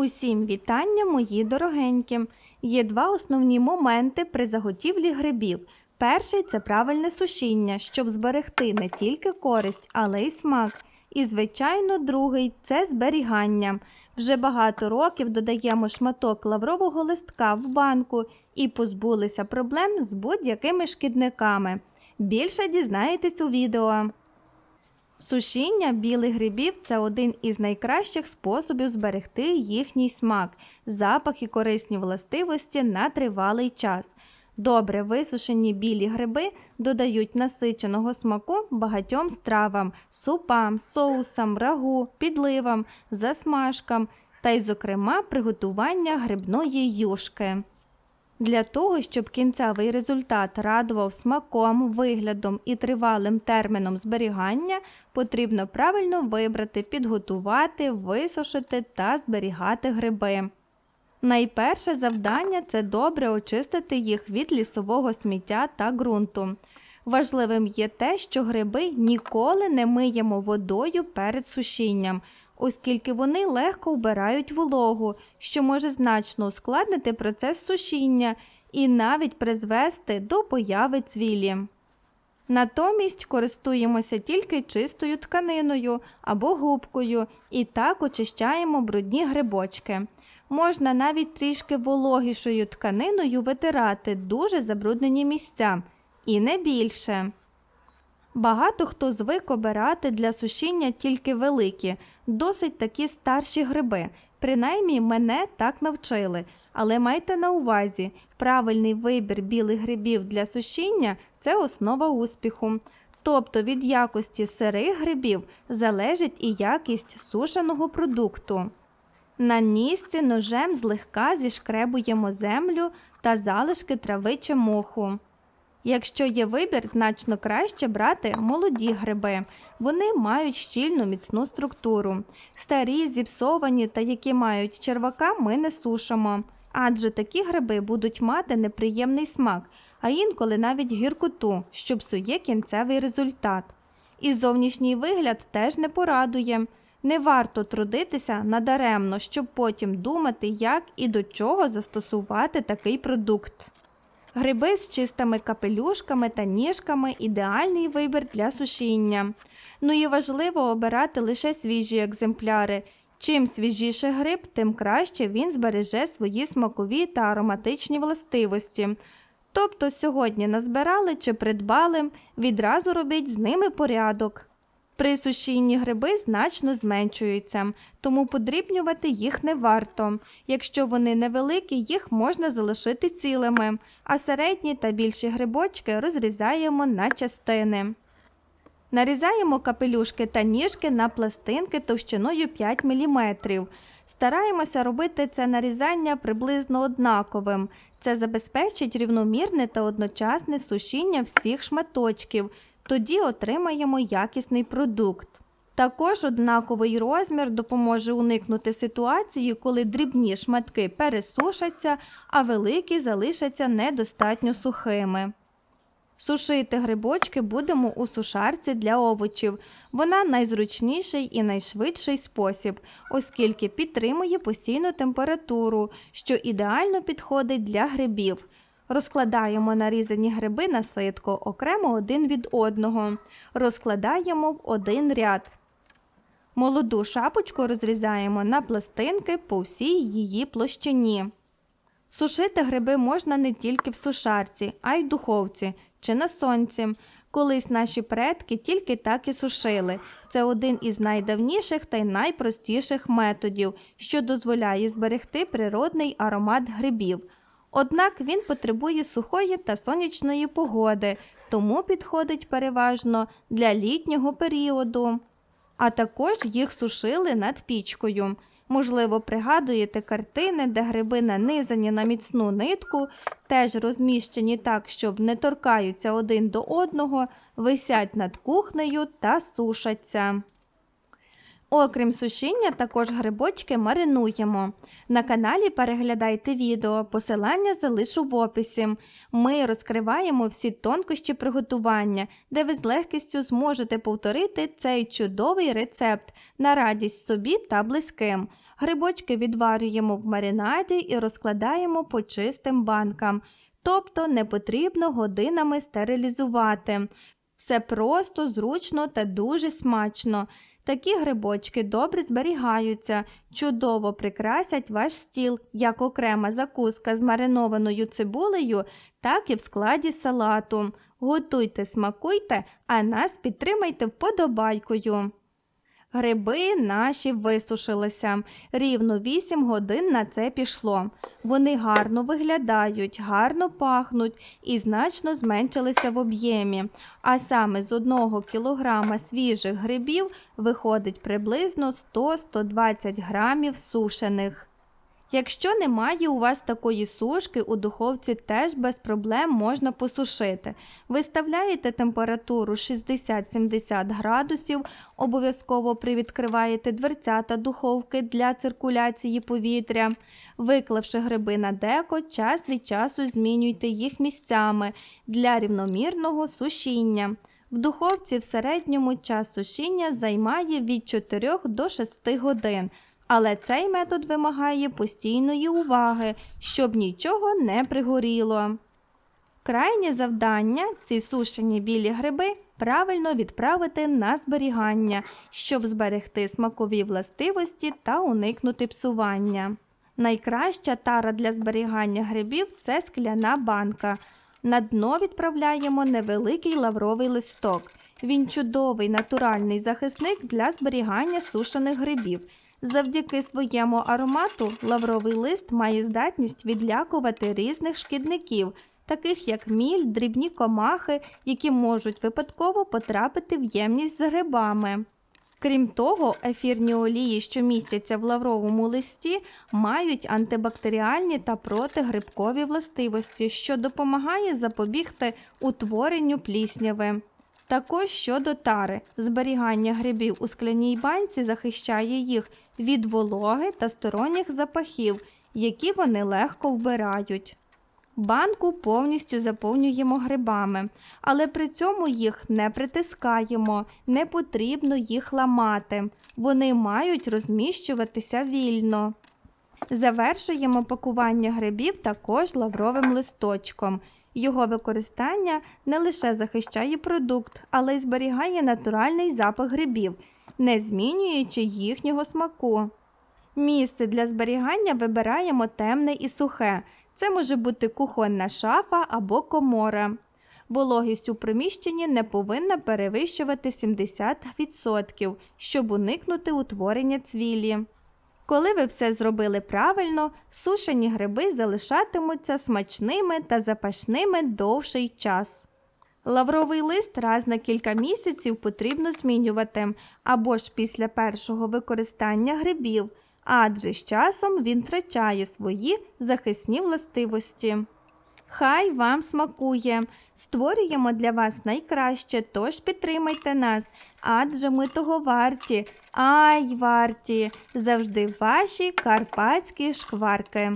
Усім вітання, мої дорогенькі! Є два основні моменти при заготівлі грибів. Перший це правильне сушіння, щоб зберегти не тільки користь, але й смак. І, звичайно, другий це зберігання. Вже багато років додаємо шматок лаврового листка в банку і позбулися проблем з будь-якими шкідниками. Більше дізнаєтесь у відео. Сушіння білих грибів це один із найкращих способів зберегти їхній смак, запах і корисні властивості на тривалий час. Добре висушені білі гриби додають насиченого смаку багатьом стравам, супам, соусам, рагу, підливам, засмажкам та й, зокрема, приготування грибної юшки. Для того, щоб кінцевий результат радував смаком, виглядом і тривалим терміном зберігання, потрібно правильно вибрати, підготувати, висушити та зберігати гриби. Найперше завдання це добре очистити їх від лісового сміття та ґрунту. Важливим є те, що гриби ніколи не миємо водою перед сушінням, оскільки вони легко вбирають вологу, що може значно ускладнити процес сушіння і навіть призвести до появи цвілі. Натомість користуємося тільки чистою тканиною або губкою і так очищаємо брудні грибочки. Можна навіть трішки вологішою тканиною витирати дуже забруднені місця, і не більше. Багато хто звик обирати для сушіння тільки великі, досить такі старші гриби. Принаймні мене так навчили. Але майте на увазі, правильний вибір білих грибів для сушіння це основа успіху. Тобто від якості сирих грибів залежить і якість сушеного продукту. На нісці ножем злегка зішкребуємо землю та залишки трави чи моху. Якщо є вибір, значно краще брати молоді гриби. Вони мають щільну міцну структуру. Старі, зіпсовані та які мають червака, ми не сушимо, адже такі гриби будуть мати неприємний смак, а інколи навіть гіркоту, що псує кінцевий результат. І зовнішній вигляд теж не порадує. Не варто трудитися надаремно, щоб потім думати, як і до чого застосувати такий продукт. Гриби з чистими капелюшками та ніжками ідеальний вибір для сушіння. Ну і важливо обирати лише свіжі екземпляри. Чим свіжіше гриб, тим краще він збереже свої смакові та ароматичні властивості. Тобто сьогодні назбирали чи придбали, відразу робіть з ними порядок. При сушінні гриби значно зменшуються, тому подрібнювати їх не варто. Якщо вони невеликі, їх можна залишити цілими, а середні та більші грибочки розрізаємо на частини. Нарізаємо капелюшки та ніжки на пластинки товщиною 5 мм. Стараємося робити це нарізання приблизно однаковим. Це забезпечить рівномірне та одночасне сушіння всіх шматочків тоді отримаємо якісний продукт. Також однаковий розмір допоможе уникнути ситуації, коли дрібні шматки пересушаться, а великі залишаться недостатньо сухими. Сушити грибочки будемо у сушарці для овочів. Вона найзручніший і найшвидший спосіб, оскільки підтримує постійну температуру, що ідеально підходить для грибів. Розкладаємо нарізані гриби на ситко окремо один від одного. Розкладаємо в один ряд. Молоду шапочку розрізаємо на пластинки по всій її площині. Сушити гриби можна не тільки в сушарці, а й в духовці чи на сонці. Колись наші предки тільки так і сушили. Це один із найдавніших та й найпростіших методів, що дозволяє зберегти природний аромат грибів. Однак він потребує сухої та сонячної погоди, тому підходить переважно для літнього періоду. А також їх сушили над пічкою. Можливо, пригадуєте картини, де гриби нанизані на міцну нитку, теж розміщені так, щоб не торкаються один до одного, висять над кухнею та сушаться. Окрім сушіння, також грибочки маринуємо. На каналі переглядайте відео, посилання залишу в описі. Ми розкриваємо всі тонкощі приготування, де ви з легкістю зможете повторити цей чудовий рецепт на радість собі та близьким. Грибочки відварюємо в маринаді і розкладаємо по чистим банкам, тобто не потрібно годинами стерилізувати. Все просто, зручно та дуже смачно. Такі грибочки добре зберігаються, чудово прикрасять ваш стіл як окрема закуска з маринованою цибулею, так і в складі салату. Готуйте, смакуйте, а нас підтримайте вподобайкою. Гриби наші висушилися. Рівно 8 годин на це пішло. Вони гарно виглядають, гарно пахнуть і значно зменшилися в об'ємі. А саме з 1 кілограма свіжих грибів виходить приблизно 100-120 грамів сушених. Якщо немає у вас такої сушки, у духовці теж без проблем можна посушити. Виставляєте температуру 60-70 градусів, обов'язково привідкриваєте дверцята духовки для циркуляції повітря. Виклавши гриби на деко, час від часу змінюйте їх місцями для рівномірного сушіння. В духовці в середньому час сушіння займає від 4 до 6 годин. Але цей метод вимагає постійної уваги, щоб нічого не пригоріло. Крайнє завдання ці сушені білі гриби правильно відправити на зберігання, щоб зберегти смакові властивості та уникнути псування. Найкраща тара для зберігання грибів це скляна банка. На дно відправляємо невеликий лавровий листок. Він чудовий натуральний захисник для зберігання сушених грибів. Завдяки своєму аромату лавровий лист має здатність відлякувати різних шкідників, таких як міль, дрібні комахи, які можуть випадково потрапити в ємність з грибами. Крім того, ефірні олії, що містяться в лавровому листі, мають антибактеріальні та протигрибкові властивості, що допомагає запобігти утворенню плісняви. Також щодо тари, зберігання грибів у скляній банці захищає їх від вологи та сторонніх запахів, які вони легко вбирають. Банку повністю заповнюємо грибами, але при цьому їх не притискаємо, не потрібно їх ламати. Вони мають розміщуватися вільно. Завершуємо пакування грибів також лавровим листочком. Його використання не лише захищає продукт, але й зберігає натуральний запах грибів, не змінюючи їхнього смаку. Місце для зберігання вибираємо темне і сухе. Це може бути кухонна шафа або комора. Вологість у приміщенні не повинна перевищувати 70%, щоб уникнути утворення цвілі. Коли ви все зробили правильно, сушені гриби залишатимуться смачними та запашними довший час. Лавровий лист раз на кілька місяців потрібно змінювати або ж після першого використання грибів, адже з часом він втрачає свої захисні властивості. Хай вам смакує! Створюємо для вас найкраще, тож підтримайте нас, адже ми того варті, ай варті, завжди ваші карпатські шкварки.